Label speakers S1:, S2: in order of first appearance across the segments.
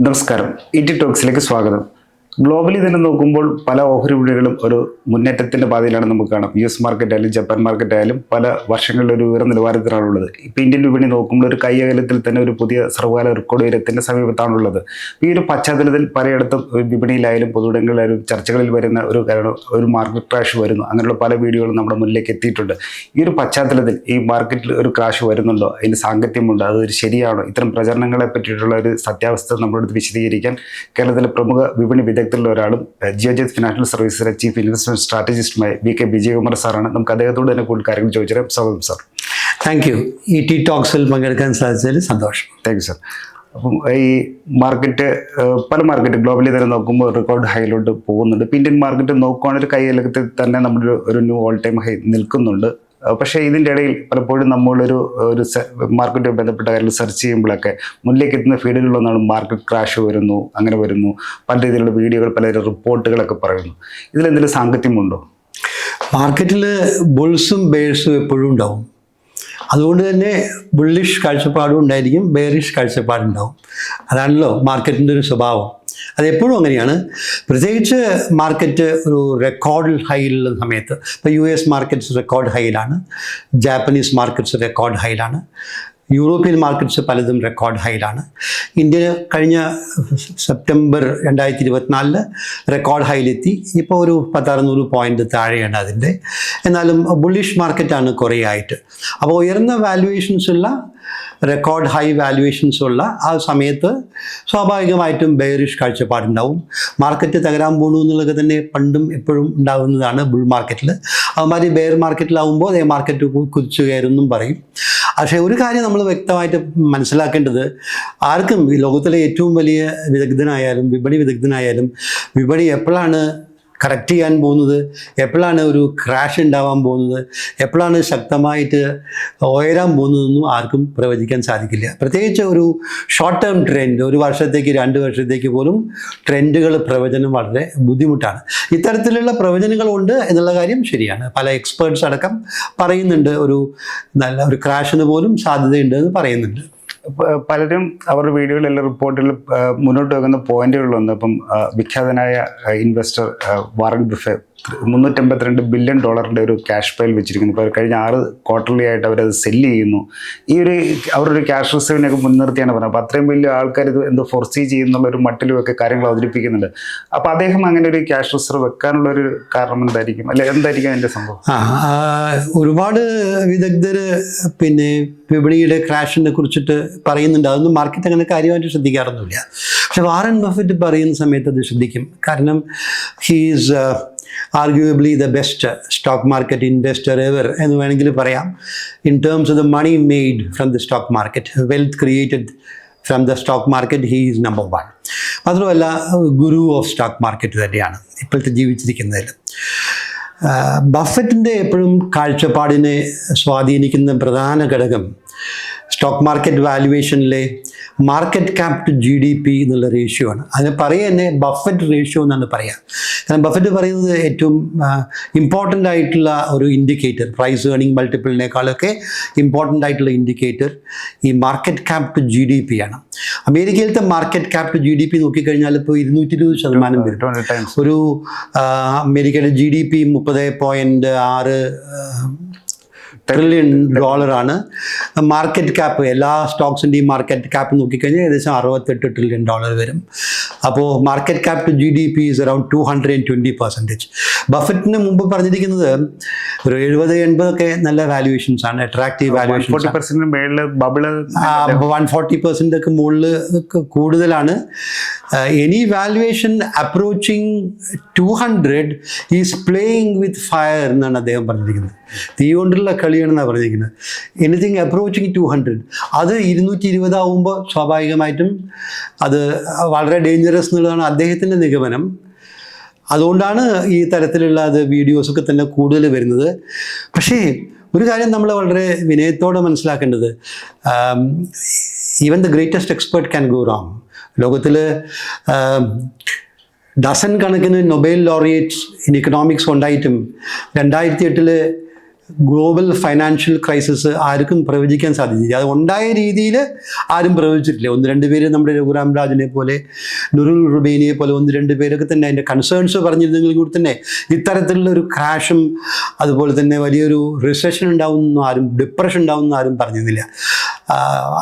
S1: നമസ്കാരം. E T ടോക്സിലേക്ക് സ്വാഗതം. Globally തന്നെ നോക്കുമ്പോൾ പല ഓഹരി വിപണികളും ഒരു മുന്നേറ്റത്തിന്റെ പാതയിലാണ് നമുക്ക് കാണാം. യു എസ് മാർക്കറ്റ് ആയാലും ജപ്പാൻ മാർക്കറ്റ് ആയാലും പല വർഷങ്ങളിൽ ഒരു ഉയർന്ന നിലവാരത്തിലാണുള്ളത് ഇപ്പോൾ ഇന്ത്യൻ വിപണി നോക്കുമ്പോൾ ഒരു കൈയകലത്തിൽ തന്നെ ഒരു പുതിയ സർവകാല റെക്കോർഡ് ഉയരത്തിന്റെ സമീപത്താണുള്ളത് ഈ ഒരു പശ്ചാത്തലത്തിൽ പലയിടത്തും വിപണിയിലായാലും പൊതുവിടങ്ങളിലായാലും ചർച്ചകളിൽ വരുന്ന ഒരു കാരണം ഒരു മാർക്കറ്റ് ക്രാഷ് വരുന്നു. അങ്ങനെയുള്ള പല വീഡിയോകളും നമ്മുടെ മുന്നിലേക്ക് എത്തിയിട്ടുണ്ട്. ഈ ഒരു പശ്ചാത്തലത്തിൽ ഈ മാർക്കറ്റിൽ ഒരു ക്രാഷ് വരുന്നുണ്ടോ? അതിന് സാങ്കത്യമുണ്ടോ. അത് ശരിയാണോ? ഇത്തരം പ്രചരണങ്ങളെ പറ്റിയിട്ടുള്ള ഒരു സത്യാവസ്ഥ നമ്മുടെ അടുത്ത് വിശദീകരിക്കാൻ കേരളത്തിലെ പ്രമുഖ വിപണി വിദഗ്ധരിൽ ഒരാളും ജിയോജിത് ഫിനാൻഷ്യൽ സർവീസിലെ ചീഫ് ഇൻവെസ്റ്റ്മെന്റ് സ്ട്രാറ്റജിസ്റ്റുമായ വി കെ വിജയകുമാർ സാറാണ്. നമുക്ക് അദ്ദേഹത്തോട് തന്നെ കൂടുതൽ കാര്യങ്ങൾ ചോദിച്ചറിയാം. സ്വാഗതം sir.
S2: Thank you E T ടോക്സിൽ പങ്കെടുക്കാൻ സാധിച്ചതിൽ സന്തോഷം.
S1: താങ്ക് യു സാർ അപ്പം ഈ മാർക്കറ്റ് പല മാർക്കറ്റ് ഗ്ലോബലി തന്നെ നോക്കുമ്പോൾ റെക്കോർഡ് ഹൈയിലോട്ട് പോകുന്നുണ്ട്. ഇപ്പം ഇന്ത്യൻ മാർക്കറ്റ് നോക്കുവാണെങ്കിൽ കൈയിലത്തിൽ തന്നെ നമ്മുടെ ഒരു ന്യൂ ഓൾ ടൈം ഹൈ നിൽക്കുന്നുണ്ട്. പക്ഷേ ഇതിന്റെ ഇടയിൽ പലപ്പോഴും നമ്മളൊരു ഒരു മാർക്കറ്റുമായി ബന്ധപ്പെട്ട കാര്യങ്ങൾ സെർച്ച് ചെയ്യുമ്പോഴൊക്കെ മുന്നിലേക്ക് എത്തുന്ന ഫീഡുകളിലൊന്നാണ് മാർക്കറ്റ് ക്രാഷ് വരുന്നു അങ്ങനെ വരുന്നു. പല രീതിയിലുള്ള വീഡിയോകൾ പല റിപ്പോർട്ടുകളൊക്കെ പറയുന്നു. ഇതിലെന്തെങ്കിലും സാങ്കത്യമുണ്ടോ?
S2: മാർക്കറ്റിൽ ബുൾസും ബേഴ്സും എപ്പോഴും ഉണ്ടാവും. അതുകൊണ്ട് തന്നെ ബുള്ളിഷ് കാഴ്ചപ്പാടും ഉണ്ടായിരിക്കും ബെയറിഷ് കാഴ്ചപ്പാടുണ്ടാവും അതാണല്ലോ മാർക്കറ്റിന്റെ ഒരു സ്വഭാവം. അതെപ്പോഴും അങ്ങനെയാണ്. പ്രത്യേകിച്ച് മാർക്കറ്റ് ഒരു റെക്കോർഡ് ഹൈയിലുള്ള സമയത്ത് ഇപ്പോൾ യു എസ് മാർക്കറ്റ്സ് റെക്കോർഡ് ഹൈയിലാണ് ജാപ്പനീസ് മാർക്കറ്റ്സ് റെക്കോർഡ് ഹൈയിലാണ് യൂറോപ്യൻ മാർക്കറ്റ്സ് പലതും റെക്കോർഡ് ഹൈയിലാണ്. ഇന്ത്യ കഴിഞ്ഞ സെപ്റ്റംബർ രണ്ടായിരത്തി ഇരുപത്തിനാലിൽ റെക്കോർഡ് ഹൈയിലെത്തി. ഇപ്പോൾ ഒരു പത്തറുന്നൂറ് പോയിന്റ് താഴെയാണ് അതിന്റെ. എന്നാലും ബുള്ളിഷ് മാർക്കറ്റാണ് കുറേ ആയിട്ട് അപ്പോൾ ഉയർന്ന വാല്യുവേഷൻസ് ഉള്ള റെക്കോർഡ് ഹൈ വാല്യുവേഷൻസ് ഉള്ള ആ സമയത്ത് സ്വാഭാവികമായിട്ടും ബെയറിഷ് കാഴ്ചപ്പാടുണ്ടാവും. മാർക്കറ്റ് തകരാൻ പോണു എന്നുള്ളത് തന്നെ പണ്ടും എപ്പോഴും ഉണ്ടാകുന്നതാണ് ബുൾ മാർക്കറ്റിൽ അതുമാതിരി ബെയർ മാർക്കറ്റിലാവുമ്പോൾ അതേ മാർക്കറ്റ് കുതിച്ചു കയറുമെന്നും പറയും. പക്ഷേ ഒരു കാര്യം നമ്മൾ വ്യക്തമായിട്ട് മനസ്സിലാക്കേണ്ടത് ആർക്കും ഈ ലോകത്തിലെ ഏറ്റവും വലിയ വിദഗ്ധനായാലും വിപണി വിദഗ്ധനായാലും വിപണി എപ്പോഴാണ് കറക്റ്റ് ചെയ്യാൻ പോകുന്നത്? എപ്പോഴാണ് ഒരു ക്രാഷ് ഉണ്ടാവാൻ പോകുന്നത്? എപ്പോഴാണ് ശക്തമായിട്ട് ഉയരാൻ പോകുന്നതെന്നും ആർക്കും പ്രവചിക്കാൻ സാധിക്കില്ല. പ്രത്യേകിച്ച് ഒരു ഷോർട്ട് ടേം ട്രെൻഡ് ഒരു വർഷത്തേക്ക് രണ്ട് വർഷത്തേക്ക് പോലും ട്രെൻഡുകൾ പ്രവചനം വളരെ ബുദ്ധിമുട്ടാണ്. ഇത്തരത്തിലുള്ള പ്രവചനങ്ങളുണ്ട് എന്നുള്ള കാര്യം ശരിയാണ്. പല എക്സ്പേർട്സ് അടക്കം പറയുന്നുണ്ട് ഒരു നല്ല ഒരു ക്രാഷിന് പോലും സാധ്യതയുണ്ടെന്ന് പറയുന്നുണ്ട്.
S1: പലരും അവരുടെ വീഡിയോയിലെല്ലാം റിപ്പോർട്ടിൽ മുന്നോട്ട് വെക്കുന്ന പോയിന്റുകളിലൊന്ന് ഇപ്പം വിഖ്യാതനായ ഇൻവെസ്റ്റർ വാറൻ ബുഫെ മുന്നൂറ്റമ്പത്തിരണ്ട് ബില്യൺ ഡോളറിന്റെ ഒരു ക്യാഷ് ഫയൽ വെച്ചിരിക്കുന്നു. ഇപ്പോൾ കഴിഞ്ഞ ആറ് ക്വാർട്ടർലി ആയിട്ട് അവരത് സെല്ല് ചെയ്യുന്നു. ഈ ഒരു അവരുടെ ഒരു ക്യാഷ് റിസേവിനെയൊക്കെ മുൻനിർത്തിയാണ് പറഞ്ഞത്. അപ്പോൾ അത്രയും വലിയ ആൾക്കാർ ഇത് എന്തോ ഫോർസി ചെയ്യുന്നുള്ള ഒരു മട്ടിലും ഒക്കെ കാര്യങ്ങൾ അവതരിപ്പിക്കുന്നുണ്ട്. അപ്പോൾ അദ്ദേഹം അങ്ങനെ ഒരു ക്യാഷ് റിസർവ് വെക്കാനുള്ള ഒരു കാരണം എന്തായിരിക്കും? അല്ലെ എന്തായിരിക്കും അതിന്റെ സംഭവം?
S2: ഒരുപാട് വിദഗ്ധർ പിന്നെ വിപണിയുടെ ക്രാഷിനെ കുറിച്ചിട്ട് പറയുന്നുണ്ട്. അതൊന്നും മാർക്കറ്റ് അങ്ങനെ കാര്യമായിട്ട് ശ്രദ്ധിക്കാറൊന്നുമില്ല. പക്ഷെ വാറൻ ബഫറ്റ് പറയുന്ന സമയത്ത് അത് ശ്രദ്ധിക്കും. കാരണം he's arguably the best stock market investor ever എന്ന് വേണമെങ്കിൽ പറയാം. In terms of the money made from the stock market wealth created from the stock market he is number one മാത്രമല്ല ഗുരു ഓഫ് സ്റ്റോക്ക് മാർക്കറ്റ് തന്നെയാണ് ഇപ്പോഴത്തെ ജീവിച്ചിരിക്കുന്നതിൽ. ബഫറ്റിന്റെ എപ്പോഴും കാഴ്ചപ്പാടിനെ സ്വാധീനിക്കുന്ന പ്രധാന ഘടകം stock market വാല്യുവേഷനിലെ market cap to G D P എന്നുള്ള ratio ആണ്. അതിന് പറയുക തന്നെ ബഫറ്റ് റേഷ്യോ എന്നാണ് പറയുക. കാരണം ബഫറ്റ് പറയുന്നത് ഏറ്റവും ഇമ്പോർട്ടന്റ് ആയിട്ടുള്ള ഒരു ഇൻഡിക്കേറ്റർ പ്രൈസ് ഏണിംഗ് മൾട്ടിപ്പിളിനേക്കാളൊക്കെ ഇമ്പോർട്ടന്റ് ആയിട്ടുള്ള ഇൻഡിക്കേറ്റർ ഈ market cap to G D P ആണ്. അമേരിക്കയിലത്തെ market cap to G D P നോക്കിക്കഴിഞ്ഞാൽ ഇപ്പോൾ ഇരുന്നൂറ്റി ഇരുപത് ശതമാനം വരും. ഒരു അമേരിക്കയുടെ ജി ഡി പി മുപ്പത് പോയിന്റ് ആറ് ട്രില്യൺ ഡോളറാണ് മാർക്കറ്റ് ക്യാപ്പ് എല്ലാ സ്റ്റോക്സിന്റെയും മാർക്കറ്റ് ക്യാപ്പ് നോക്കിക്കഴിഞ്ഞാൽ ഏകദേശം അറുപത്തെട്ട് ട്രില്യൺ ഡോളർ വരും. അപ്പോൾ market cap to G D P is around two hundred and twenty percentage ബഫറ്റിന് മുമ്പ് പറഞ്ഞിരിക്കുന്നത് ഒരു എഴുപത് എൺപതൊക്കെ നല്ല വാല്യുവേഷൻസ് ആണ് attractive
S1: valuation
S2: one forty percent ഒക്കെ മുകളിൽ കൂടുതലാണ്. Any valuation approaching two hundred is playing with fire എന്നാണ് അദ്ദേഹം പറഞ്ഞിരിക്കുന്നത്. തീ കൊണ്ടുള്ള കളിയാണെന്നാണ് പറഞ്ഞിരിക്കുന്നത്. എനിത്തിങ് അപ്രോച്ചിങ് ടു ഹൺഡ്രഡ് അത് ഇരുന്നൂറ്റി ഇരുപതാവുമ്പോൾ സ്വാഭാവികമായിട്ടും അത് വളരെ ഡേഞ്ചറസ് എന്നുള്ളതാണ് അദ്ദേഹത്തിന്റെ നിഗമനം. അതുകൊണ്ടാണ് ഈ തരത്തിലുള്ള അത് വീഡിയോസൊക്കെ തന്നെ കൂടുതൽ വരുന്നത്. പക്ഷേ ഒരു കാര്യം നമ്മൾ വളരെ വിനയത്തോടെ മനസ്സിലാക്കേണ്ടത് even the greatest expert can go wrong ലോകത്തിൽ ഡസൻ കണക്കിന് നൊബേൽ ലോറിയേറ്റ്സ് ഇൻ ഇക്കണോമിക്സ് ഉണ്ടായിട്ടും രണ്ടായിരത്തി എട്ടിൽ ഗ്ലോബൽ ഫൈനാൻഷ്യൽ ക്രൈസിസ് ആർക്കും പ്രവചിക്കാൻ സാധിച്ചില്ല. അത് ഉണ്ടായ രീതിയിൽ ആരും പ്രവചിച്ചിട്ടില്ല. ഒന്ന് രണ്ട് പേര് നമ്മുടെ രഘുറാം രാജിനെ പോലെ നുറുൽ റുബൈനിയെ പോലെ ഒന്ന് രണ്ട് പേരൊക്കെ തന്നെ അതിന്റെ കൺസേൺസ് പറഞ്ഞിരുന്നെങ്കിൽ കൂടി തന്നെ ഇത്തരത്തിലുള്ള ഒരു ക്രാഷും അതുപോലെ തന്നെ വലിയൊരു റിസഷൻ ഉണ്ടാവുമെന്നും ആരും ഡിപ്രഷൻ ഉണ്ടാവുമെന്നും ആരും പറഞ്ഞിരുന്നില്ല.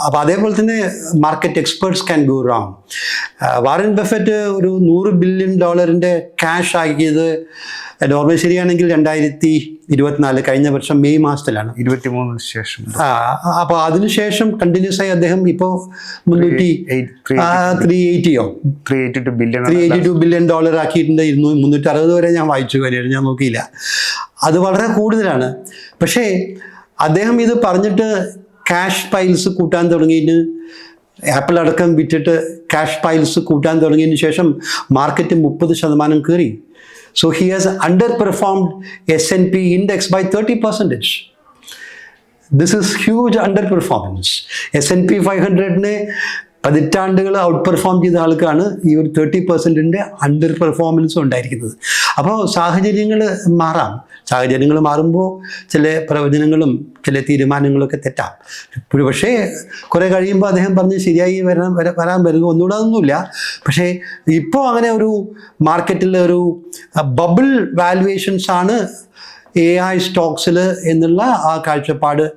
S2: അപ്പോൾ അതേപോലെ തന്നെ market experts can go wrong Warren Buffett ഒരു നൂറ് ബില്യൺ ഡോളറിന്റെ ക്യാഷ് ആക്കിയത് നോർമൽ ശരിയാണെങ്കിൽ രണ്ടായിരത്തി ഇരുപത്തിനാല് കഴിഞ്ഞ വർഷം മെയ് മാസത്തിലാണ്.
S1: ഇരുപത്തി മൂന്നിന് ശേഷം.
S2: ആ അപ്പോൾ അതിനുശേഷം കണ്ടിന്യൂസ് ആയി അദ്ദേഹം ഇപ്പോൾ മുന്നൂറ്റി three എയ്റ്റിയോ
S1: three eighty two billion
S2: three eighty two billion dollar ആക്കിയിട്ടുണ്ട്. ഇരുന്നൂ മുന്നൂറ്റി അറുപത് വരെ ഞാൻ വായിച്ചു കാര്യമായിട്ട് ഞാൻ നോക്കിയില്ല. അത് വളരെ കൂടുതലാണ്. പക്ഷേ അദ്ദേഹം ഇത് പറഞ്ഞിട്ട് ക്യാഷ് പൈൽസ് കൂട്ടാൻ തുടങ്ങിയിട്ട് ആപ്പിൾ അടക്കം വിറ്റിട്ട് ക്യാഷ് പൈൽസ് കൂട്ടാൻ തുടങ്ങിയതിന് ശേഷം മാർക്കറ്റ് മുപ്പത് ശതമാനം കയറി. So he has under performed S N P index by thirty percentage this is huge under performance S N P five ഹൺഡ്രഡിനെ പതിറ്റാണ്ടുകൾ ഔട്ട് പെർഫോം ചെയ്ത ആൾക്കാണ് ഈ ഒരു തേർട്ടി പെർസെന്റിന്റെ അണ്ടർ പെർഫോമൻസ് ഉണ്ടായിരിക്കുന്നത്. അപ്പോൾ സാഹചര്യങ്ങൾ മാറാം. സാഹചര്യങ്ങൾ മാറുമ്പോൾ ചില പ്രവചനങ്ങളും ചില തീരുമാനങ്ങളൊക്കെ തെറ്റാം. ഇപ്പോഴും പക്ഷേ കുറേ കഴിയുമ്പോൾ അദ്ദേഹം പറഞ്ഞ് ശരിയായി വരാൻ വര- വരാൻ വരുന്നു ഒന്നുകൂടെ അതൊന്നുമില്ല. പക്ഷേ ഇപ്പോൾ അങ്ങനെ ഒരു മാർക്കറ്റിൽ ഒരു ബബിൾ വാലുവേഷൻസാണ് എ ഐ സ്റ്റോക്സിൽ എന്നുള്ള ആ കാഴ്ചപ്പാട്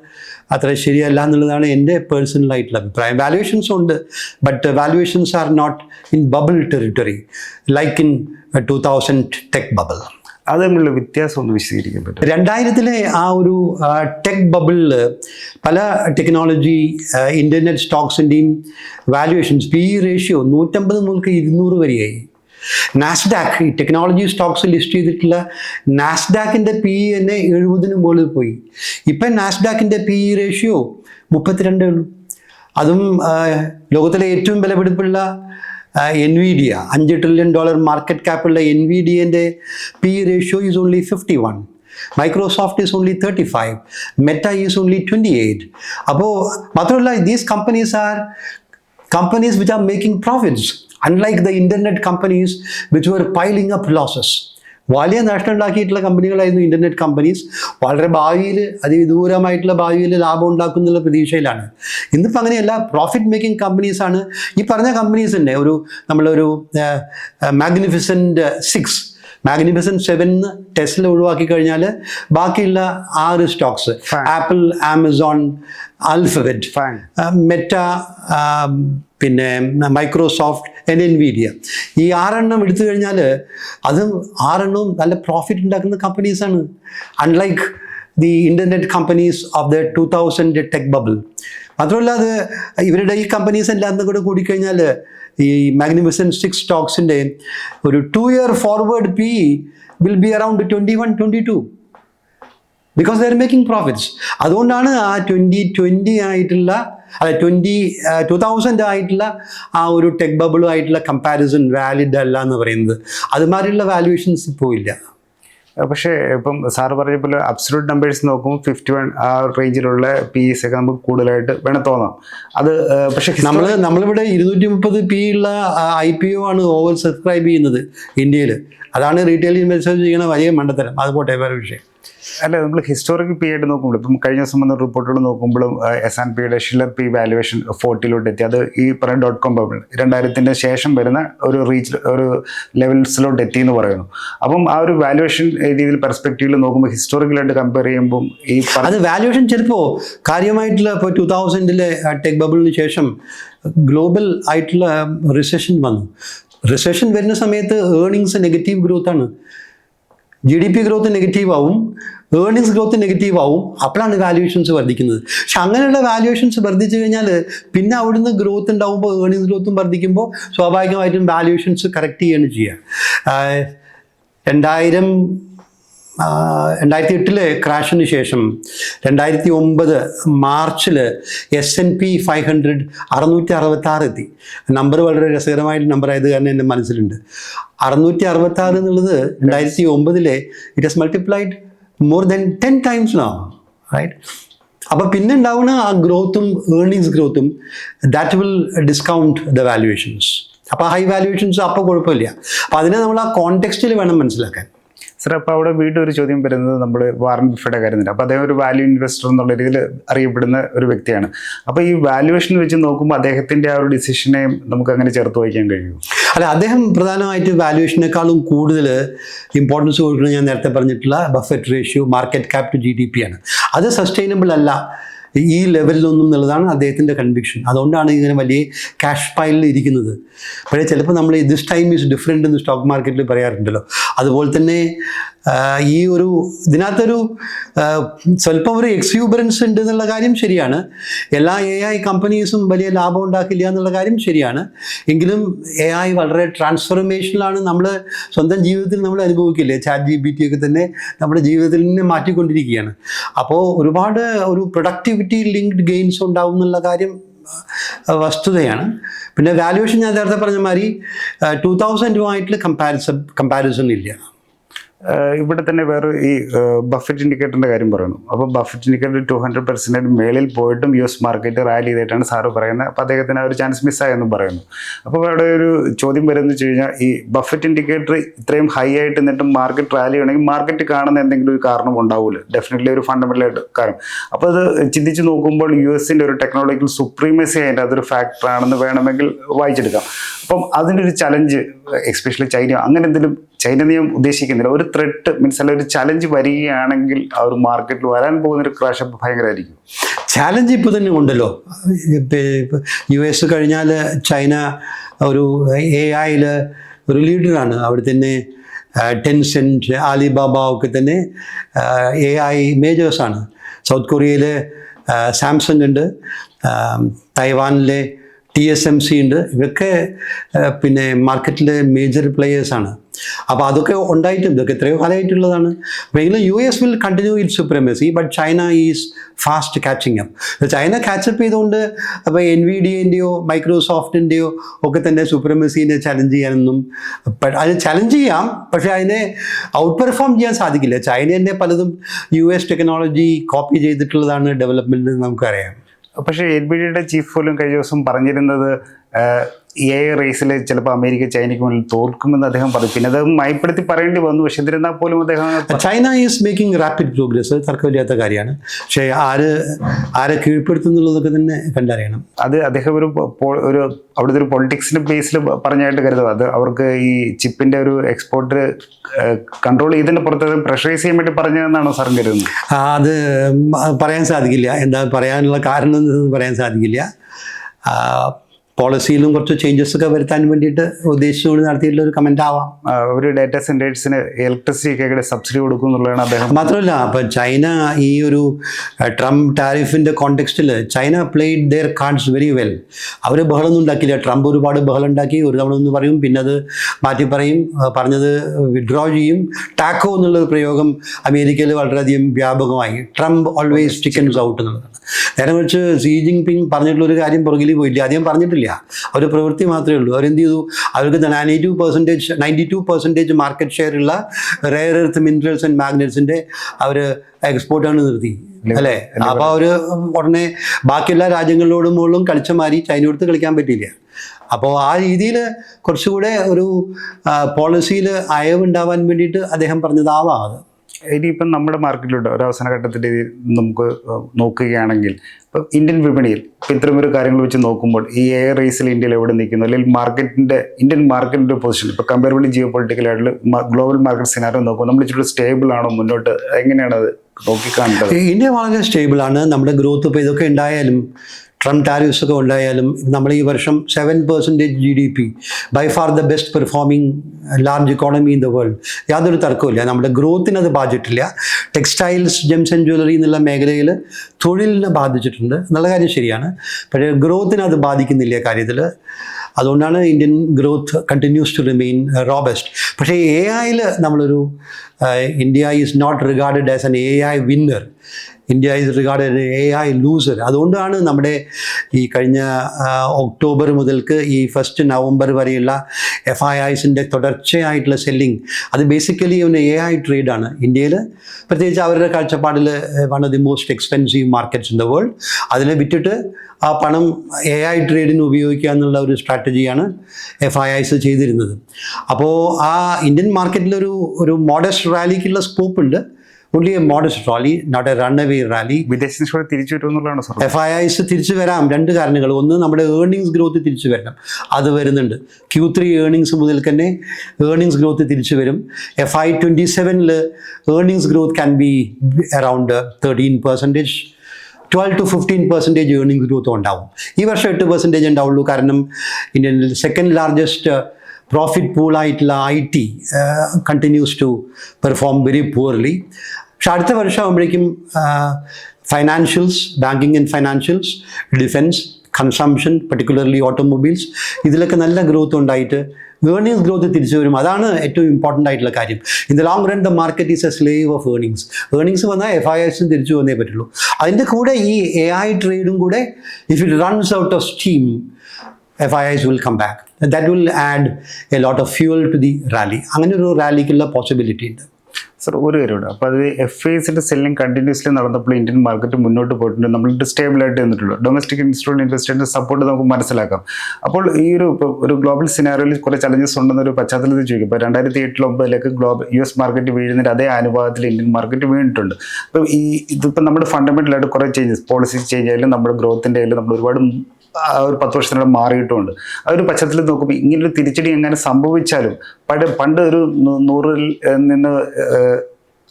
S2: അത്ര ശരിയല്ല എന്നുള്ളതാണ് എന്റെ പേഴ്സണൽ ആയിട്ടുള്ള അഭിപ്രായം. വാല്യുവേഷൻസ് ഉണ്ട് but valuations are not in bubble territory like in two thousand tech bubble
S1: അത് തമ്മിലുള്ള വ്യത്യാസം ഒന്ന് വിശദീകരിക്കാൻ പറ്റും
S2: രണ്ടായിരത്തിലെ ആ ഒരു ടെക് ബബിളിൽ പല ടെക്നോളജി ഇന്റർനെറ്റ് സ്റ്റോക്സിന്റെയും വാല്യുവേഷൻസ് പി റേഷ്യോ നൂറ്റമ്പത് മുതൽക്ക് ഇരുന്നൂറ് വരെയായി. നാസ്ഡാക്ക് ഈ ടെക്നോളജി സ്റ്റോക്സ് ലിസ്റ്റ് ചെയ്തിട്ടുള്ള നാസ്ഡാക്കിന്റെ പി ഇ തന്നെ എഴുപതിന് മുകളിൽ പോയി. ഇപ്പം നാസ്ഡാക്കിന്റെ പി ഇ റേഷ്യോ മുപ്പത്തിരണ്ടേ ഉള്ളൂ. അതും ലോകത്തിലെ ഏറ്റവും വിലപിടിപ്പുള്ള എൻ വി ഡി അഞ്ച് ട്രില്യൺ ഡോളർ മാർക്കറ്റ് ക്യാപ്പുള്ള എൻ വി ഡി എന്റെ P ratio is only fifty one Microsoft is only thirty five Meta is only twenty eight അപ്പോൾ മാത്രമല്ല these companies are companies which are making profits, unlike the internet companies which were piling up losses വലിയ നഷ്ടം ഉണ്ടാക്കിയിട്ടുള്ള കമ്പനികളായിരുന്നു internet companies വളരെ ഭാവിയിൽ അതിവിദൂരമായിട്ടുള്ള ഭാവിയിൽ ലാഭം ഉണ്ടാക്കുന്നുള്ള പ്രതീക്ഷയിലാണ്. ഇന്നിപ്പോൾ അങ്ങനെയല്ല പ്രോഫിറ്റ് മേക്കിംഗ് കമ്പനീസാണ് ഈ പറഞ്ഞ കമ്പനീസ് തന്നെ ഒരു നമ്മളൊരു മാഗ്നിഫിസന്റ് സിക്സ് മാഗ്നിഫിസന്റ് സെവൻ ടെസ്റ്റിൽ ഒഴിവാക്കി കഴിഞ്ഞാൽ ബാക്കിയുള്ള ആറ് stocks. Apple Amazon Alphabet
S1: Fine.
S2: Meta പിന്നെ മൈക്രോസോഫ്റ്റ് എന്റെ എൻ വി ഈ ആറെണ്ണം എടുത്തു കഴിഞ്ഞാൽ അതും ആറെണ്ണവും നല്ല പ്രോഫിറ്റ് ഉണ്ടാക്കുന്ന കമ്പനീസാണ് unlike the internet companies of the two thousand tech bubble മാത്രമല്ല അത് ഇവരുടെ ഈ കമ്പനീസ് എല്ലാം കൂടെ കൂടിക്കഴിഞ്ഞാൽ ഈ മാഗ്നിഫിസൻ സിക്സ് സ്റ്റോക്സിന്റെ ഒരു two year forward P will be around twenty one twenty two because they're making profits അതുകൊണ്ടാണ് ആ ട്വന്റി ട്വന്റി ആയിട്ടുള്ള അല്ല ട്വന്റി ടു തൗസൻഡ് ആയിട്ടുള്ള ആ ഒരു ടെക് ബബിളും ആയിട്ടുള്ള കമ്പാരിസൺ വാലിഡ് അല്ല എന്ന് പറയുന്നത്. അതുമാതിരിയുള്ള വാല്യുവേഷൻസ് ഇപ്പോൾ ഇല്ല.
S1: പക്ഷേ ഇപ്പം സാറ് പറഞ്ഞ പോലെ അബ്സലൂട്ട് നമ്പേഴ്സ് നോക്കുമ്പോൾ ഫിഫ്റ്റി വൺ ആ റേഞ്ചിലുള്ള പി എസ് ഒക്കെ നമുക്ക് കൂടുതലായിട്ട് വേണം തോന്നാം. അത് പക്ഷേ
S2: നമ്മൾ നമ്മളിവിടെ ഇരുന്നൂറ്റി മുപ്പത് പി ഉള്ള ഐ പി ഒ ആണ് ഓവർ സബ്സ്ക്രൈബ് ചെയ്യുന്നത് ഇന്ത്യയിൽ അതാണ് റീറ്റെയിൽ ഇൻവെസ്റ്റേഴ്സ് ചെയ്യുന്ന വലിയ മണ്ടത്തരം. അത് പോട്ടെ വേറെ വിഷയം.
S1: അല്ല നമ്മൾ ഹിസ്റ്റോറിക്കൽ പി ആയിട്ട് നോക്കുമ്പോൾ ഇപ്പം കഴിഞ്ഞ ദിവസം വന്ന റിപ്പോർട്ടുകൾ നോക്കുമ്പോഴും എസ് ആൻഡ് പിയുടെ ഷില്ലർ പി വാലുവേഷൻ ഫോർട്ടിയിലോട്ട് എത്തി അത് ഈ പറയുന്ന ഡോട്ട് കോം ബബിൾ രണ്ടായിരത്തിന്റെ ശേഷം വരുന്ന ഒരു റീച്ച് ഒരു ലെവൽസിലോട്ട് എത്തി എന്ന് പറയുന്നു. അപ്പം ആ ഒരു വാലുവേഷൻ രീതിയിൽ പെർസ്പെക്റ്റീവിൽ നോക്കുമ്പോൾ ഹിസ്റ്റോറിക്കലായിട്ട് കമ്പയർ ചെയ്യുമ്പോൾ ഈ
S2: അത് വാലുവേഷൻ ചിലപ്പോൾ കാര്യമായിട്ടുള്ള ഇപ്പോൾ ടു തൗസൻഡിലെ ടെക് ബബിളിന് ശേഷം ഗ്ലോബൽ ആയിട്ടുള്ള റിസഷൻ വന്നു. റിസഷൻ വരുന്ന സമയത്ത് earnings negative ഗ്രോത്താണ് G D P growth negative ആവും. ഏർണിങ്സ് ഗ്രോത്ത് നെഗറ്റീവ് ആവും. അപ്പോഴാണ് വാല്യുവേഷൻസ് വർദ്ധിക്കുന്നത്. പക്ഷെ അങ്ങനെയുള്ള വാല്യുവേഷൻസ് വർദ്ധിച്ചു കഴിഞ്ഞാൽ പിന്നെ അവിടുന്ന് ഗ്രോത്ത് ഉണ്ടാവുമ്പോൾ ഏർണിങ്സ് ഗ്രോത്തും വർദ്ധിക്കുമ്പോൾ സ്വാഭാവികമായിട്ടും വാല്യുവേഷൻസ് കറക്റ്റ് ചെയ്യുകയാണ് ചെയ്യുക. രണ്ടായിരം രണ്ടായിരത്തി എട്ടിലെ ക്രാഷിന് ശേഷം രണ്ടായിരത്തി ഒമ്പത് മാർച്ചിൽ S N P five hundred അറുന്നൂറ്റി അറുപത്തി ആറ് എത്തി. നമ്പർ വളരെ രസകരമായിട്ട് നമ്പർ ആയത് കാരണം എന്റെ മനസ്സിലുണ്ട്. അറുന്നൂറ്റി അറുപത്താറ് എന്നുള്ളത് രണ്ടായിരത്തി ഒമ്പതിലെ it has multiplied more than ten times no right അപ്പോൾ പിന്നെ ഉണ്ടാവുന്ന ആ ഗ്രോത്തും earnings ഗ്രോത്തും that will discount the valuations അപ്പോൾ ഹൈ വാല്യുവേഷൻസ് അപ്പോൾ കുഴപ്പമില്ല. അപ്പോൾ അതിനെ നമ്മൾ ആ കോണ്ടെക്സ്റ്റിൽ വേണം മനസ്സിലാക്കാൻ.
S1: സാർ അപ്പോൾ അവിടെ വീണ്ടും ഒരു ചോദ്യം വരുന്നത് നമ്മൾ വാറൻ ബിഫയുടെ കാര്യം തന്നെ അപ്പോൾ അദ്ദേഹം ഒരു വാല്യൂ ഇൻവെസ്റ്റർ എന്നുള്ള രീതിയിൽ അറിയപ്പെടുന്ന ഒരു വ്യക്തിയാണ്. അപ്പോൾ ഈ വാല്യുവേഷൻ വെച്ച് നോക്കുമ്പോൾ അദ്ദേഹത്തിന്റെ ആ ഒരു ഡിസിഷനെ നമുക്ക് അങ്ങനെ ചേർത്ത് വയ്ക്കാൻ കഴിയും
S2: അല്ല അദ്ദേഹം പ്രധാനമായിട്ട് വാല്യുവേഷനേക്കാളും കൂടുതൽ ഇമ്പോർട്ടൻസ് കൊടുക്കുന്നത് ഞാൻ നേരത്തെ പറഞ്ഞിട്ടുള്ള Buffett ratio market cap to G D P ആണ്. അത് സസ്റ്റൈനബിൾ അല്ല. ഈ ലെവലിലൊന്നും എന്നുള്ളതാണ് അദ്ദേഹത്തിന്റെ കൺവിക്ഷൻ അതുകൊണ്ടാണ് ഇങ്ങനെ വലിയ ക്യാഷ് പൈലിൽ ഇരിക്കുന്നത്. പക്ഷേ ചിലപ്പോൾ നമ്മൾ ദിസ് ടൈം ഈസ് ഡിഫറെന്റ് എന്ന് സ്റ്റോക്ക് മാർക്കറ്റിൽ പറയാറുണ്ടല്ലോ. അതുപോലെ തന്നെ ഈ ഒരു ഇതിനകത്തൊരു സ്വല്പം ഒരു എക്സ്യൂബറൻസ് ഉണ്ട് എന്നുള്ള കാര്യം ശരിയാണ്. എല്ലാ എ ഐ കമ്പനീസും വലിയ ലാഭം ഉണ്ടാക്കില്ല എന്നുള്ള കാര്യം ശരിയാണ്. എങ്കിലും എ ഐ വളരെ ട്രാൻസ്ഫോർമേഷനിലാണ് നമ്മൾ സ്വന്തം ജീവിതത്തിൽ നമ്മൾ അനുഭവിക്കില്ലേ? ചാറ്റ് ജി ബി ടി ഒക്കെ തന്നെ നമ്മുടെ ജീവിതത്തിൽ തന്നെ മാറ്റിക്കൊണ്ടിരിക്കുകയാണ്. അപ്പോൾ ഒരുപാട് ഒരു പ്രൊഡക്ടിവിറ്റി ലിങ്ക്ഡ് ഗെയിൻസ് ഉണ്ടാവും എന്നുള്ള കാര്യം വസ്തുതയാണ്. പിന്നെ വാല്യുവേഷൻ ഞാൻ നേരത്തെ പറഞ്ഞ മാതിരി ടു തൗസൻഡുമായിട്ടുള്ള കമ്പാരിസൺ കമ്പാരിസൺ ഇല്ല.
S1: ഇവിടെ തന്നെ വേറെ ഈ ബഫറ്റ് ഇൻഡിക്കേറ്ററിന്റെ കാര്യം പറയുന്നു. അപ്പോൾ Buffett indicator two hundred percentage മേളിൽ പോയിട്ടും യു എസ് മാർക്കറ്റ് റാലി ചെയ്തിട്ടാണ് സാറ് പറയുന്നത്. അപ്പോൾ അദ്ദേഹത്തിന് ആ ഒരു ചാൻസ് മിസ്സായെന്നും പറയുന്നു. അപ്പോൾ അവിടെ ഒരു ചോദ്യം വരുന്നത് വെച്ച് കഴിഞ്ഞാൽ ഈ ബഫറ്റ് ഇൻഡിക്കേറ്റർ ഇത്രയും ഹൈ ആയിട്ട് നിന്നിട്ടും മാർക്കറ്റ് റാലി ആണെങ്കിൽ മാർക്കറ്റ് കാണുന്ന എന്തെങ്കിലും ഒരു കാരണം ഉണ്ടാവില്ല ഡെഫിനറ്റ്ലി ഒരു ഫണ്ടമെന്റൽ ആയിട്ട് കാരണം. അപ്പോൾ അത് ചിന്തിച്ച് നോക്കുമ്പോൾ യു എസിന്റെ ഒരു ടെക്നോളജിക്കൽ സുപ്രീമസി അതിന്റെ അതൊരു ഫാക്ടറാണെന്ന് വേണമെങ്കിൽ വായിച്ചെടുക്കാം. അപ്പം അതിന്റെ ഒരു ചലഞ്ച് എക്സ്പെഷ്യലി ചൈന അങ്ങനെ എന്തെങ്കിലും ചൈന നിയമം ഉദ്ദേശിക്കുന്നില്ല. ഒരു ത്രെട്ട് മീൻസ് അല്ല ഒരു ചലഞ്ച് വരികയാണെങ്കിൽ ആ ഒരു മാർക്കറ്റിൽ വരാൻ പോകുന്ന ഒരു ക്രാഷ് ഭയങ്കരമായിരിക്കും
S2: ചാലഞ്ച് ഇപ്പോൾ തന്നെ ഉണ്ടല്ലോ. യു എസ് കഴിഞ്ഞാൽ ചൈന ഒരു എ ഐയിൽ ഒരു ലീഡറാണ് അവിടെ തന്നെ ടെൻസെന്റ് ആലിബാബ ഒക്കെ തന്നെ എ ഐ മേജേഴ്സാണ് സൗത്ത് കൊറിയയിൽ സാംസങ് ഉണ്ട് തൈവാനിലെ ടി എസ് എം സി ഉണ്ട്. ഇവരൊക്കെ പിന്നെ മാർക്കറ്റിലെ മേജർ പ്ലെയേഴ്സാണ് അപ്പോൾ അതൊക്കെ ഉണ്ടായിട്ടുണ്ട്. എത്രയോ കാലമായിട്ടുള്ളതാണ്. അപ്പോൾ U S will continue it supremacy but China is fast catching up China catch up ചെയ്തുകൊണ്ട് അപ്പോൾ എൻ വി ഡിന്റെയോ മൈക്രോസോഫ്റ്റിന്റെയോ ഒക്കെ തന്നെ സുപ്രമസീനെ ചലഞ്ച് ചെയ്യാനൊന്നും അത് ചലഞ്ച് ചെയ്യാം പക്ഷേ അതിനെ ഔട്ട് പെർഫോം ചെയ്യാൻ സാധിക്കില്ല. ചൈന തന്നെ പലതും യു എസ് ടെക്നോളജി കോപ്പി ചെയ്തിട്ടുള്ളതാണ് ഡെവലപ്മെന്റ് നമുക്കറിയാം.
S1: പക്ഷേ എൻ ബി ഡിയുടെ ചീഫ് പോലും കഴിഞ്ഞ ദിവസം പറഞ്ഞിരുന്നത് എ റേസിൽ ചിലപ്പോൾ അമേരിക്ക ചൈനയ്ക്ക് മുന്നിൽ തോൽക്കുമെന്ന് അദ്ദേഹം പറഞ്ഞു. പിന്നെ അത് മയപ്പെടുത്തി പറയേണ്ടി വന്നു. പക്ഷെ എന്നിരുന്നാൽ പോലും അദ്ദേഹം
S2: China is making rapid progress തർക്കമില്ലാത്ത കാര്യമാണ്. പക്ഷേ ആര് ആരെ കീഴ്പ്പെടുത്തുന്നുള്ളതൊക്കെ തന്നെ കണ്ടറിയണം.
S1: അത് അദ്ദേഹം ഒരു ഒരു അവിടുത്തെ ഒരു പൊളിറ്റിക്സിന്റെ ബേസിൽ പറഞ്ഞായിട്ട് കരുതുക അത് അവർക്ക് ഈ ചിപ്പിന്റെ ഒരു എക്സ്പോർട്ട് കൺട്രോൾ ചെയ്തതിന്റെ പുറത്ത് പ്രഷറൈസ് ചെയ്യാൻ വേണ്ടി പറഞ്ഞതെന്നാണോ സാർ കരുതുന്നത്?
S2: അത് പറയാൻ സാധിക്കില്ല. എന്താ പറയാനുള്ള കാരണം പറയാൻ സാധിക്കില്ല. പോളിസിയിലും കുറച്ച് ചേഞ്ചസ് ഒക്കെ വരുത്താൻ വേണ്ടിയിട്ട് ഉദ്ദേശിച്ചുകൊണ്ട് നടത്തിയിട്ടുള്ള ഒരു കമന്റ് ആവാം.
S1: ഒരു ഡാറ്റാ സെന്റേഴ്സിന് ഇലക്ട്രിസിറ്റി സബ്സിഡി കൊടുക്കും എന്നുള്ളതാണ് അദ്ദേഹം
S2: മാത്രമല്ല അപ്പം ചൈന ഈ ഒരു ട്രംപ് ടാരിഫിന്റെ കോണ്ടെക്സ്റ്റിൽ China played their cards very well അവർ ബഹളമൊന്നും ഉണ്ടാക്കില്ല ട്രംപ് ഒരുപാട് ബഹളം ഉണ്ടാക്കി ഒരു തവണ ഒന്ന് പറയും പിന്നെ അത് മാറ്റി പറയും പറഞ്ഞത് വിഡ്രോ ചെയ്യും. ടാക്കോ എന്നുള്ളൊരു പ്രയോഗം അമേരിക്കയിൽ വളരെയധികം വ്യാപകമായി. ട്രംപ് ഓൾവേസ് ചിക്കൻസ് ഔട്ട് എന്നുള്ളതാണ് നേരെ മറിച്ച് സി ജിങ് പിങ് പറഞ്ഞിട്ടുള്ള ഒരു കാര്യം പുറകിൽ പോയില്ല അധികം പറഞ്ഞിട്ടില്ല. അവർ പ്രവൃത്തി മാത്രമേ ഉള്ളൂ. അവരെന്ത് ചെയ്തു? അവർക്ക് ninety two percentage ninety two percentage market share ഉള്ള റെയർ എർത്ത് മിനറൽസ് ആൻഡ് മാഗ്നറ്റ്സിന്റെ അവർ എക്സ്പോർട്ടാണ് നിർത്തി. അല്ലേ? അപ്പോൾ അവർ ഉടനെ ബാക്കിയെല്ലാ രാജ്യങ്ങളോടും മുകളിലും കളിച്ച മാറി ചൈനയോടുത്ത് കളിക്കാൻ പറ്റിയില്ല. അപ്പോൾ ആ രീതിയിൽ കുറച്ചുകൂടെ ഒരു പോളിസിയിൽ അയവുണ്ടാവാൻ വേണ്ടിയിട്ട് അദ്ദേഹം പറഞ്ഞതാവാം അത്.
S1: ഇനിയിപ്പം നമ്മുടെ മാർക്കറ്റിലുണ്ട് ഒരു അവസാന ഘട്ടത്തിൽ നമുക്ക് നോക്കുകയാണെങ്കിൽ ഇപ്പം ഇന്ത്യൻ വിപണിയിൽ ഇത്തരമൊരു കാര്യങ്ങൾ വെച്ച് നോക്കുമ്പോൾ ഈ എയർ റേസിൽ ഇന്ത്യയിൽ എവിടെ നിൽക്കുന്നു? അല്ലെങ്കിൽ മാർക്കറ്റിന്റെ ഇന്ത്യൻ മാർക്കറ്റിന്റെ പൊസിഷൻ ഇപ്പോൾ കമ്പാരിബിളി ജിയോ പൊളിറ്റിക്കലായിട്ടുള്ള ഗ്ലോബൽ മാർക്കറ്റ് സിനാരോ നോക്കുമ്പോൾ നമ്മൾ ഇച്ചിരി സ്റ്റേബിൾ ആണോ മുന്നോട്ട്? എങ്ങനെയാണ് അത് നോക്കിക്കാണേണ്ടത്
S2: ഇന്ത്യ വളരെ സ്റ്റേബിൾ ആണ്. നമ്മുടെ ഗ്രോത്ത് ഇപ്പോൾ ഇതൊക്കെ ഉണ്ടായാലും ട്രംപ് ടാരിഫ്സ് ഒക്കെ ഉണ്ടായാലും നമ്മൾ ഈ വർഷം seven percentage G D P by far the best performing large economy in the world യാതൊരു തർക്കമില്ല നമ്മുടെ ഗ്രോത്തിന് അത് ബാധിച്ചിട്ടില്ല. ടെക്സ്റ്റൈൽസ് ജെംസ് ആൻഡ് ജ്വല്ലറി എന്നുള്ള മേഖലയിൽ തൊഴിലിനെ ബാധിച്ചിട്ടുണ്ട്. എന്നുള്ള കാര്യം ശരിയാണ്. പക്ഷേ ഗ്രോത്തിന് അത് ബാധിക്കുന്നില്ല കാര്യത്തിൽ. അതുകൊണ്ടാണ് Indian growth continues to remain robust പക്ഷേ എ ഐയിൽ നമ്മളൊരു India is not regarded as an A I winner India is regard A I loser അതുകൊണ്ടാണ് നമ്മുടെ ഈ കഴിഞ്ഞ ഒക്ടോബർ മുതൽക്ക് ഈ ഫസ്റ്റ് നവംബർ വരെയുള്ള എഫ് ഐ ഐസിന്റെ തുടർച്ചയായിട്ടുള്ള സെല്ലിംഗ് അത് ബേസിക്കലി ഒരു എ ഐ ട്രേഡാണ് ഇന്ത്യയിൽ പ്രത്യേകിച്ച് അവരുടെ കാഴ്ചപ്പാടിൽ one of the most expensive markets in the world അതിനെ വിറ്റിട്ട് ആ പണം എ ഐ ട്രേഡിന് ഉപയോഗിക്കുക എന്നുള്ള ഒരു സ്ട്രാറ്റജിയാണ് എഫ് ഐ ഐസ് ചെയ്തിരുന്നത്. അപ്പോൾ ആ ഇന്ത്യൻ മാർക്കറ്റിലൊരു ഒരു മോഡസ്റ്റ് റാലിക്കുള്ള സ്കോപ്പ് ഉണ്ട്. A modest rally not a run away rally
S1: വിദേശ തിരിച്ചു വരുമെന്നുള്ളതാണ്
S2: എഫ് ഐ ഐസ് തിരിച്ചു വരാം. രണ്ട് കാരണങ്ങൾ. ഒന്ന് നമ്മുടെ ഏർണിങ്സ് ഗ്രോത്ത് തിരിച്ചു വരണം. അത് വരുന്നുണ്ട്. ക്യൂ ത്രീ ഏർണിങ്സ് മുതൽ തന്നെ ഏർണിങ്സ് ഗ്രോത്ത് തിരിച്ചു വരും. എഫ് ഐ ട്വന്റി സെവനിൽ earnings growth can be around thirteen percentage twelve to fifteen percentage earning growth ഉണ്ടാവും. ഈ വർഷം എട്ട് പെർസെന്റേജ് ഉണ്ടാവുള്ളൂ. കാരണം Indian second largest profit പൂളായിട്ടുള്ള I T continues to perform very poorly പക്ഷെ അടുത്ത വർഷം ആകുമ്പോഴേക്കും financials banking and financials defence consumption particularly automobiles ഇതിലൊക്കെ നല്ല ഗ്രോത്ത് ഉണ്ടായിട്ട് ഏർണിങ്സ് ഗ്രോത്ത് തിരിച്ചു വരും. അതാണ് ഏറ്റവും ഇമ്പോർട്ടന്റ് ആയിട്ടുള്ള കാര്യം. In the long run the market is a slave of earnings earnings വന്നാൽ എഫ് ഐ എസും തിരിച്ചു വന്നേ പറ്റുള്ളൂ. അതിന്റെ കൂടെ ഈ എ ഐ ട്രേഡും കൂടെ if it runs out of steam F I Is will come back that will add a lot of fuel to the rally അങ്ങനെ ഒരു റാലിക്കുള്ള പോസിബിലിറ്റി ഉണ്ട്.
S1: സർ ഒരു കാര്യമുണ്ട്. അപ്പോൾ അത് എഫ് ഐസിന്റെ സെല്ലിംഗ് കണ്ടിന്യൂസ്ലി നടന്നപ്പോൾ ഇന്ത്യൻ മാർക്കറ്റ് മുന്നോട്ട് പോയിട്ടുണ്ട്. നമ്മൾ സ്റ്റേബിളായിട്ട് നിന്നിട്ടുള്ളൂ ഡൊമസ്റ്റിക് ഇൻസ്റ്റിറ്റ്യൂട്ട് ഇൻവെസ്റ്റേഴ്സിന്റെ സപ്പോർട്ട് നമുക്ക് മനസ്സിലാക്കാം. അപ്പോൾ ഈ ഒരു ഒരു ഗ്ലോബൽ സിനാറിയോയിൽ കുറേ ചലഞ്ചസ് ഉണ്ടെന്ന് ഒരു പശ്ചാത്തലത്തിൽ ചോദിക്കും. ഇപ്പോൾ രണ്ടായിരത്തി എട്ടിൽ ഒമ്പതിലേക്ക് ഗ്ലോബൽ യു എസ് മാർക്കറ്റ് വീഴുന്നതിന്റെ അതേ അനുപാതത്തിൽ ഇന്ത്യൻ മാർക്കറ്റ് വീണിട്ടുണ്ട്. അപ്പോൾ ഈ ഇതിപ്പോൾ നമ്മുടെ ഫണ്ടമെന്റലായിട്ട് കുറേ ചേഞ്ചസ് പോളിസി ചേഞ്ച് ആയാലും നമ്മുടെ ഗ്രോത്തിന്റെ ആയാലും നമ്മൾ ഒരുപാട് ഒരു പത്ത് വർഷത്തിനോട് മാറിയിട്ടുമുണ്ട്. ആ ഒരു പശ്ചാത്തലത്തിൽ നോക്കുമ്പോൾ ഇങ്ങനൊരു തിരിച്ചടി എങ്ങനെ സംഭവിച്ചാലും പണ്ട് പണ്ട് ഒരു നൂറിൽ നിന്ന്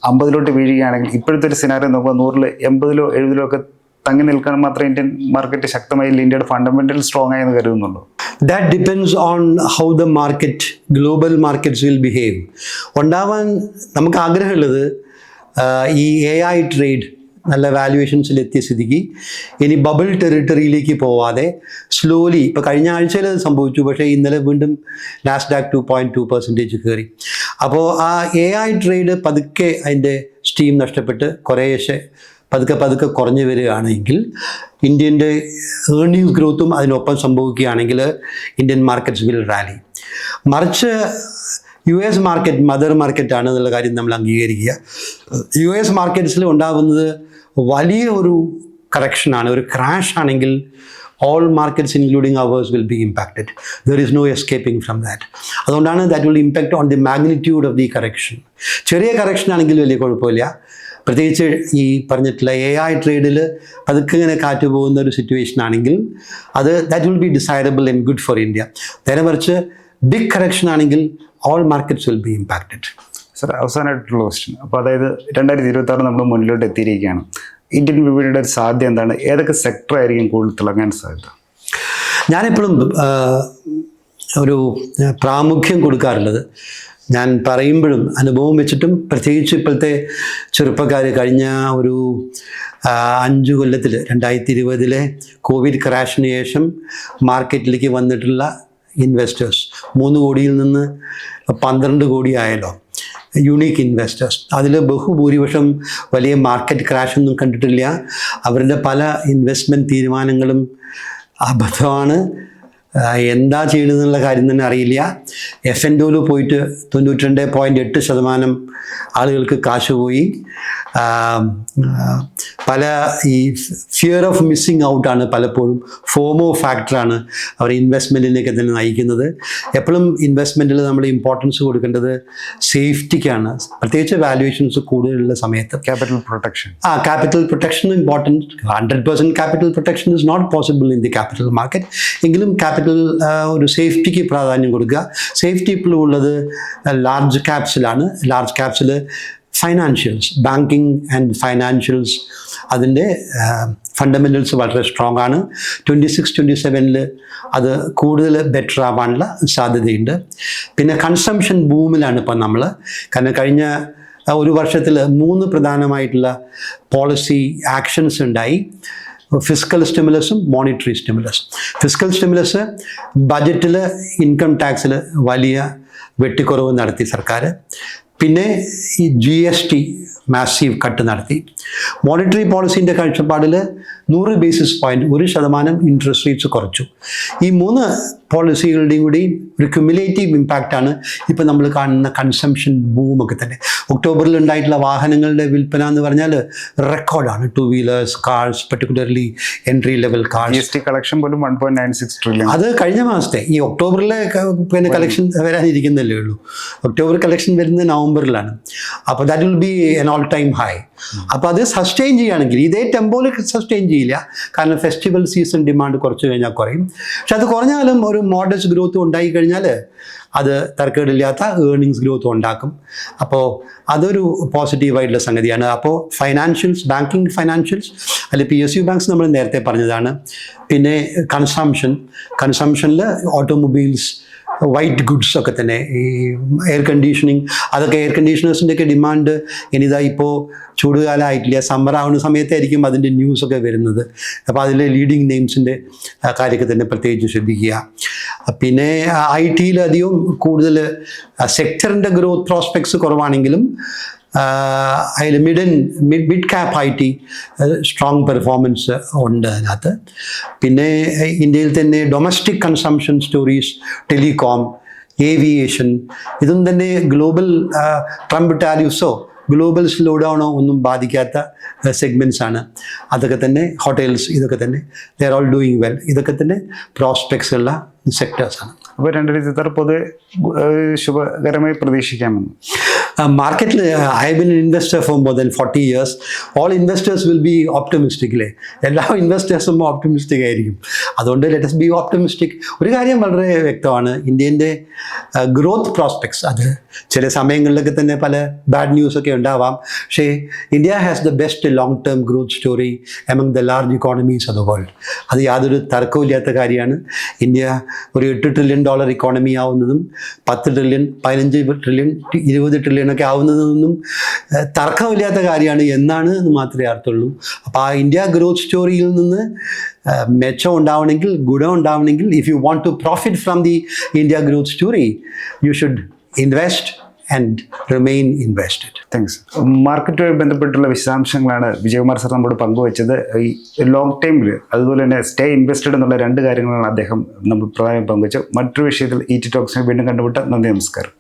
S1: അമ്പതിലോട്ട് വീഴുകയാണെങ്കിൽ ഇപ്പോഴത്തെ ഒരു സിനാറിയോ നോക്കുമ്പോൾ നൂറിൽ എൺപതിലോ എഴുപതിലോ ഒക്കെ തങ്ങി നിൽക്കാൻ മാത്രമേ ഇന്ത്യൻ മാർക്കറ്റ് ശക്തമായി ഇന്ത്യയുടെ ഫണ്ടമെന്റൽ സ്ട്രോങ് ആയെന്ന് കരുതുന്നുള്ളൂ
S2: that depends on how the market global markets will behave ഉണ്ടാവാൻ നമുക്ക് ആഗ്രഹമുള്ളത് ഈ എ ഐ ട്രേഡ് നല്ല വാല്യുവേഷൻസിൽ എത്തിയ സ്ഥിതിക്ക്. ഇനി ബബിൾ ടെറിട്ടറിയിലേക്ക് പോവാതെ സ്ലോലി ഇപ്പോൾ കഴിഞ്ഞ ആഴ്ചയിൽ അത് സംഭവിച്ചു പക്ഷേ ഇന്നലെ വീണ്ടും Nasdaq two point two percentage കയറി. അപ്പോൾ ആ എ ഐ ട്രേഡ് പതുക്കെ അതിന്റെ സ്റ്റീം നഷ്ടപ്പെട്ട് കുറേശ്ശെ പതുക്കെ പതുക്കെ കുറഞ്ഞു വരികയാണെങ്കിൽ ഇന്ത്യന്റെ ഏർണിങ്സ് ഗ്രോത്തും അതിനൊപ്പം സംഭവിക്കുകയാണെങ്കിൽ ഇന്ത്യൻ മാർക്കറ്റ്സ് വിൽ റാലി മറിച്ച് യു എസ് മാർക്കറ്റ് മദർ മാർക്കറ്റാണ് എന്നുള്ള കാര്യം നമ്മൾ അംഗീകരിക്കുക. യു എസ് മാർക്കറ്റ്സിൽ ഉണ്ടാകുന്നത് വലിയ ഒരു കറക്ഷനാണ് ഒരു ക്രാഷ് ആണെങ്കിൽ all markets including ours will be impacted there is no escaping from that അതുകൊണ്ടാണ് that will impact on the magnitude of the correction ചെറിയ കറക്ഷൻ ആണെങ്കിൽ വലിയ കുഴപ്പമില്ല. പ്രത്യേകിച്ച് ഈ പറഞ്ഞിട്ടുള്ള എ ഐ ട്രേഡിൽ അതൊക്കെ ഇങ്ങനെ കാറ്റ് പോകുന്ന ഒരു സിറ്റുവേഷൻ ആണെങ്കിൽ അത് that will be desirable and good for India നേരെ മറിച്ച് ബിഗ് കറക്ഷൻ ആണെങ്കിൽ all markets will be impacted
S1: sir അവസാനമായിട്ടുള്ള question അപ്പോൾ അതായത് രണ്ടായിരത്തി ഇരുപത്തി ആറ് നമ്മൾ മുന്നിലോട്ട് എത്തിയിരിക്കുകയാണ്. ഇന്ത്യൻ വിപണിയുടെ ഒരു സാധ്യത എന്താണ്? ഏതൊക്കെ സെക്ടർ ആയിരിക്കും കൂടുതൽ തിളങ്ങാൻ സാധ്യത?
S2: ഞാനെപ്പോഴും ഒരു പ്രാമുഖ്യം കൊടുക്കാറുള്ളത്. ഞാൻ പറയുമ്പോഴും അനുഭവം വെച്ചിട്ടും പ്രത്യേകിച്ച് ഇപ്പോഴത്തെ ചെറുപ്പക്കാർ കഴിഞ്ഞ ഒരു അഞ്ച് കൊല്ലത്തിൽ രണ്ടായിരത്തി ഇരുപതിലെ കോവിഡ് ക്രാഷിന് ശേഷം മാർക്കറ്റിലേക്ക് വന്നിട്ടുള്ള ഇൻവെസ്റ്റേഴ്സ് മൂന്ന് കോടിയിൽ നിന്ന് പന്ത്രണ്ട് കോടി ആയല്ലോ. യുണീക്ക് ഇൻവെസ്റ്റേഴ്സ് അതിൽ ബഹുഭൂരിപക്ഷം വലിയ മാർക്കറ്റ് ക്രാഷൊന്നും കണ്ടിട്ടില്ല. അവരുടെ പല ഇൻവെസ്റ്റ്മെന്റ് തീരുമാനങ്ങളും അബദ്ധമാണ്. എന്താ ചെയ്യണമെന്നുള്ള കാര്യം തന്നെ അറിയില്ല. എഫ് എൻ ഡോയിൽ പോയിട്ട് തൊണ്ണൂറ്റി രണ്ട് പോയിന്റ് എട്ട് ശതമാനം ആളുകൾക്ക് കാശ് പോയി. പല ഈ ഫിയർ ഓഫ് മിസ്സിങ് ഔട്ടാണ് പലപ്പോഴും ഫോമോ ഫാക്ടറാണ് അവർ ഇൻവെസ്റ്റ്മെന്റിലേക്ക് തന്നെ നയിക്കുന്നത്. എപ്പോഴും ഇൻവെസ്റ്റ്മെന്റിൽ നമ്മൾ ഇമ്പോർട്ടൻസ് കൊടുക്കേണ്ടത് സേഫ്റ്റിക്കാണ് പ്രത്യേകിച്ച് വാല്യുവേഷൻസ് കൂടുതലുള്ള സമയത്ത്.
S1: ക്യാപിറ്റൽ പ്രൊട്ടക്ഷൻ
S2: ആ capital protection important hundred percent capital protection is not possible in the capital market എങ്കിലും ക്യാപിറ്റൽ ഒരു സേഫ്റ്റിക്ക് പ്രാധാന്യം കൊടുക്കുക. സേഫ്റ്റി ഇപ്പോഴും ഉള്ളത് ലാർജ് ക്യാപ്സിലാണ് ലാർജ് ക്യാപ്സിൽ ഫൈനാൻഷ്യൽസ് ബാങ്കിങ് ആൻഡ് ഫൈനാൻഷ്യൽസ് അതിന്റെ ഫണ്ടമെന്റൽസ് വളരെ സ്ട്രോങ് ആണ്. ട്വന്റി സിക്സ് ട്വന്റി സെവനിൽ അത് കൂടുതൽ ബെറ്റർ ആവാനുള്ള സാധ്യതയുണ്ട്. പിന്നെ കൺസംഷൻ ബൂമിലാണ് ഇപ്പം നമ്മൾ. കാരണം കഴിഞ്ഞ ഒരു വർഷത്തിൽ മൂന്ന് പ്രധാനമായിട്ടുള്ള പോളിസി ആക്ഷൻസ് ഉണ്ടായി. ഫിസിക്കൽ സ്റ്റിമുലസും മോണിറ്ററി സ്റ്റിമുലസ് ഫിസിക്കൽ സ്റ്റിമുലസ് ബജറ്റിൽ ഇൻകം ടാക്സിൽ വലിയ വെട്ടിക്കുറവ് നടത്തി സർക്കാർ. പിന്നെ ഈ G S T massive cut നടത്തി. മോണിറ്ററി പോളിസിന്റെ കാഴ്ചപ്പാടിൽ നൂറ് ബേസിസ് പോയിന്റ് ഒരു ശതമാനം ഇൻട്രസ്റ്റ് റേറ്റ്സ് കുറച്ചു. ഈ മൂന്ന് പോളിസികളുടെയും കൂടി ഒരു ക്യുമുലേറ്റീവ് ഇമ്പാക്റ്റാണ് ഇപ്പോൾ നമ്മൾ കാണുന്ന കൺസംഷൻ ബൂമൊക്കെ തന്നെ. ഒക്ടോബറിൽ ഉണ്ടായിട്ടുള്ള വാഹനങ്ങളുടെ വിൽപ്പന എന്ന് പറഞ്ഞാൽ റെക്കോർഡാണ് two wheelers cars particularly entry level cars
S1: collection പോലും one point nine six trillion
S2: അത് കഴിഞ്ഞ മാസത്തെ ഈ ഒക്ടോബറിലെ പിന്നെ കളക്ഷൻ വരാനിരിക്കുന്നല്ലേ ഉള്ളൂ. ഒക്ടോബർ കളക്ഷൻ വരുന്നത് നവംബറിലാണ്. അപ്പോൾ that will be an all time high അപ്പോൾ അത് സസ്റ്റെയിൻ ചെയ്യുകയാണെങ്കിൽ ഇതേ ടെമ്പോയിൽ സസ്റ്റെയിൻ ചെയ്യില്ല. കാരണം ഫെസ്റ്റിവൽ സീസൺ ഡിമാൻഡ് കുറച്ച് കഴിഞ്ഞാൽ കുറയും. പക്ഷെ അത് കുറഞ്ഞാലും ഒരു മോഡസ്റ്റ് ഗ്രോത്ത് ഉണ്ടായി കഴിഞ്ഞാൽ അത് തർക്കേടില്ലാത്ത ഏർണിങ്സ് ഗ്രോത്ത് ഉണ്ടാക്കും. അപ്പോൾ അതൊരു പോസിറ്റീവായിട്ടുള്ള സംഗതിയാണ്. അപ്പോൾ ഫൈനാൻഷ്യൽസ് ബാങ്കിങ് ഫൈനാൻഷ്യൽസ് അല്ലെങ്കിൽ പി എസ് യു ബാങ്ക്സ് നമ്മൾ നേരത്തെ പറഞ്ഞതാണ്. പിന്നെ കൺസംഷൻ കൺസംഷനിൽ ഓട്ടോമൊബൈൽസ് വൈറ്റ് ഗുഡ്സ് ഒക്കെ തന്നെ ഈ എയർ കണ്ടീഷനിങ് അതൊക്കെ എയർ കണ്ടീഷണേഴ്സിന്റെ ഒക്കെ ഡിമാൻഡ് ഇനിതാ ഇപ്പോൾ ചൂടുകാലമായിട്ടില്ല സമ്മർ ആവുന്ന സമയത്തായിരിക്കും അതിന്റെ ന്യൂസൊക്കെ വരുന്നത്. അപ്പോൾ അതിലെ ലീഡിങ് നെയിംസിന്റെ കാര്യമൊക്കെ തന്നെ പ്രത്യേകിച്ച് ശ്രദ്ധിക്കുക. പിന്നെ ഐ ടിയിൽ അധികം കൂടുതൽ സെക്ടറിന്റെ ഗ്രോത്ത് പ്രോസ്പെക്ട്സ് കുറവാണെങ്കിലും അതിൽ മിഡൻ mid mid cap I T strong performance ഉണ്ട് അതിനകത്ത്. പിന്നെ ഇന്ത്യയിൽ തന്നെ domestic consumption stories telecom aviation ഇതും തന്നെ ഗ്ലോബൽ ട്രംപ് ടാരിഫ്സോ ഗ്ലോബൽ സ്ലോ ഡൗണോ ഒന്നും ബാധിക്കാത്ത സെഗ്മെന്റ്സ് ആണ്. അതൊക്കെ തന്നെ ഹോട്ടൽസ് ഇതൊക്കെ തന്നെ ദർ ആൾ ഡൂയിങ് വെൽ ഇതൊക്കെ തന്നെ പ്രോസ്പെക്ട്സ് ഉള്ള സെക്ടേഴ്സാണ്.
S1: അപ്പോൾ രണ്ട് പൊതുവെ ഏഹ്, ശുഭകരമായി പ്രതീക്ഷിക്കാമെന്ന്.
S2: മാർക്കറ്റിൽ I been investor for more than forty years all investors will be optimistic അല്ലേ എല്ലാ ഇൻവെസ്റ്റേഴ്സും ഓപ്റ്റമിസ്റ്റിക് ആയിരിക്കും. അതുകൊണ്ട് ലെറ്റസ് ബി ഓപ്റ്റമിസ്റ്റിക് ഒരു കാര്യം വളരെ വ്യക്തമാണ്. ഇന്ത്യന്റെ ഗ്രോത്ത് പ്രോസ്പെക്ട്സ് അത് ചില സമയങ്ങളിലൊക്കെ തന്നെ പല ബാഡ് ന്യൂസൊക്കെ ഉണ്ടാവാം. പക്ഷേ India has the best long term growth story among the large economies of the world അത് യാതൊരു തർക്കമില്ലാത്ത കാര്യമാണ്. ഇന്ത്യ ഒരു എട്ട് ട്രില്യൺ ഡോളർ ഇക്കോണമി ആവുന്നതും പത്ത് ട്രില്യൺ പതിനഞ്ച് ട്രില്യൺ ഇരുപത് ട്രില്യൺ ഒക്കെ ആവുന്നതൊന്നും തർക്കമില്ലാത്ത കാര്യമാണ് എന്നാണ് എന്ന് മാത്രമേ അർത്ഥമുള്ളൂ അപ്പോൾ ആ ഇന്ത്യ ഗ്രോത്ത് സ്റ്റോറിയിൽ നിന്ന് മെച്ചം ഉണ്ടാവണമെങ്കിൽ ഗുണം ഉണ്ടാവണമെങ്കിൽ if you want to profit from the India growth story you should invest and remain invested
S1: thanks മാർക്കറ്റുമായി ബന്ധപ്പെട്ടുള്ള വിശദാംശങ്ങളാണ് വിജയകുമാർ സാർ നമ്മോട് പങ്കുവച്ചത്. ഈ ലോങ് ടൈമിൽ അതുപോലെ തന്നെ സ്റ്റേ ഇൻവെസ്റ്റഡ് എന്നുള്ള രണ്ട് കാര്യങ്ങളാണ് അദ്ദേഹം നമ്മൾ പ്രധാനമായും പങ്കുവച്ചത്. മറ്റൊരു വിഷയത്തിൽ ഈ ടി ടോക്സിനെ വീണ്ടും കണ്ടുമുട്ടാം. നന്ദി നമസ്കാരം.